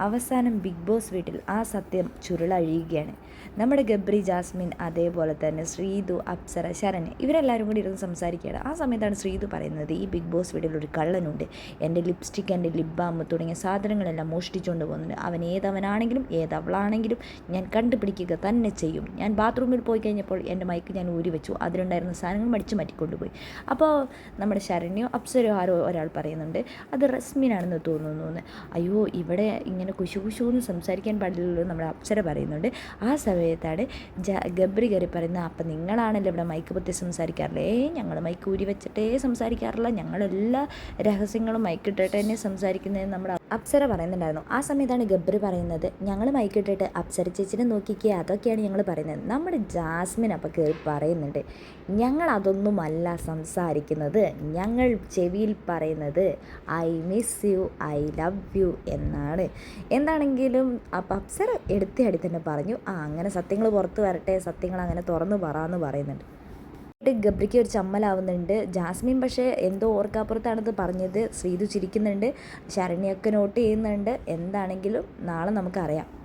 അവസാനം big boss വീട്ടിൽ ആ സത്യം ചുരുളഴിയുകയാണ്. നമ്മുടെ ഗബ്രി ജാസ്മിൻ അതേപോലെ തന്നെ ശ്രീതു അപ്സര ശരൺ ഇവരെല്ലാവരും കൂടി ഇരുന്ന് സംസാരിക്കുകയാണ്. ആ സമയത്താണ് ശ്രീതു പറയുന്നത് ഈ ബിഗ് ബോസ് വീട്ടിൽ ഒരു കള്ളനുണ്ട്. എന്റെ ലിപ്സ്റ്റിക് എന്റെ ലിപ് ബാം തുടങ്ങിയ സാധനങ്ങളെല്ലാം മോഷ്ടിച്ചുകൊണ്ട് പോകുന്നുണ്ട്. അവൻ ഏതവനാണെങ്കിലും ഏതവളാണെങ്കിലും ഞാൻ കണ്ടുപിടിക്കുക തന്നെ ചെയ്യും. ഞാൻ ബാത്റൂമിൽ പോയി കഴിഞ്ഞപ്പോൾ എന്റെ മൈക്ക് ഞാൻ ഊരി വെച്ചു. അതിലുണ്ടായിരുന്ന സാധനങ്ങൾ മടിച്ചു മാറ്റിക്കൊണ്ടുപോയി അപ്പോൾ നമ്മുടെ ശരണ്യോ അപ്സരോ ആരോ ഒരാൾ പറയുന്നുണ്ട് അത് റസ്മിനാണെന്ന് തോന്നുന്നു. അയ്യോ ഇവിടെ ഇങ്ങനെ കുശു കുശു എന്ന് സംസാരിക്കാൻ പാടില്ലല്ലോ നമ്മുടെ അപ്സര പറയുന്നുണ്ട്. ആ സമയത്താണ് ജ ഗബ്രി കയറി പറയുന്നത് അപ്പം നിങ്ങളാണല്ലോ ഇവിടെ മൈക്ക് പൊത്തി സംസാരിക്കാറില്ലേ? ഞങ്ങൾ മൈക്ക് ഊരി വെച്ചിട്ടേ സംസാരിക്കാറില്ല. ഞങ്ങളെല്ലാ രഹസ്യങ്ങളും മൈക്കിട്ടിട്ട് തന്നെ സംസാരിക്കുന്നതെന്ന് നമ്മുടെ അപ്സര പറയുന്നുണ്ടായിരുന്നു. ആ സമയത്താണ് ഗബ്ബർ പറയുന്നത് ഞങ്ങൾ മൈക്കിട്ടിട്ട് അപ്സര ചേച്ചിനെ നോക്കിക്കുക അതൊക്കെയാണ് ഞങ്ങൾ പറയുന്നത്. നമ്മുടെ ജാസ്മിൻ അപ്പം കയറി പറയുന്നുണ്ട് ഞങ്ങൾ അതൊന്നുമല്ല സംസാരിക്കുന്നത്. ഞങ്ങൾ ചെവിയിൽ പറയുന്നത് I miss you I love you എന്നാണ്. എന്താണെങ്കിലും അപ്പം അപ്സര എടുത്തയാടി തന്നെ പറഞ്ഞു ആ അങ്ങനെ സത്യങ്ങൾ പുറത്ത് വരട്ടെ സത്യങ്ങൾ അങ്ങനെ തുറന്നു പറയുന്നുണ്ട്. ഗബ്രിക്ക് ഒരു ചമ്മലാവുന്നുണ്ട്. ജാസ്മിൻ പക്ഷേ എന്തോ ഓർക്കാപ്പുറത്താണത് പറഞ്ഞത് ശ്രീതു ചിരിക്കുന്നുണ്ട്. ശരണ്യൊക്കെ നോട്ട് ചെയ്യുന്നുണ്ട്. എന്താണെങ്കിലും നാളെ നമുക്കറിയാം.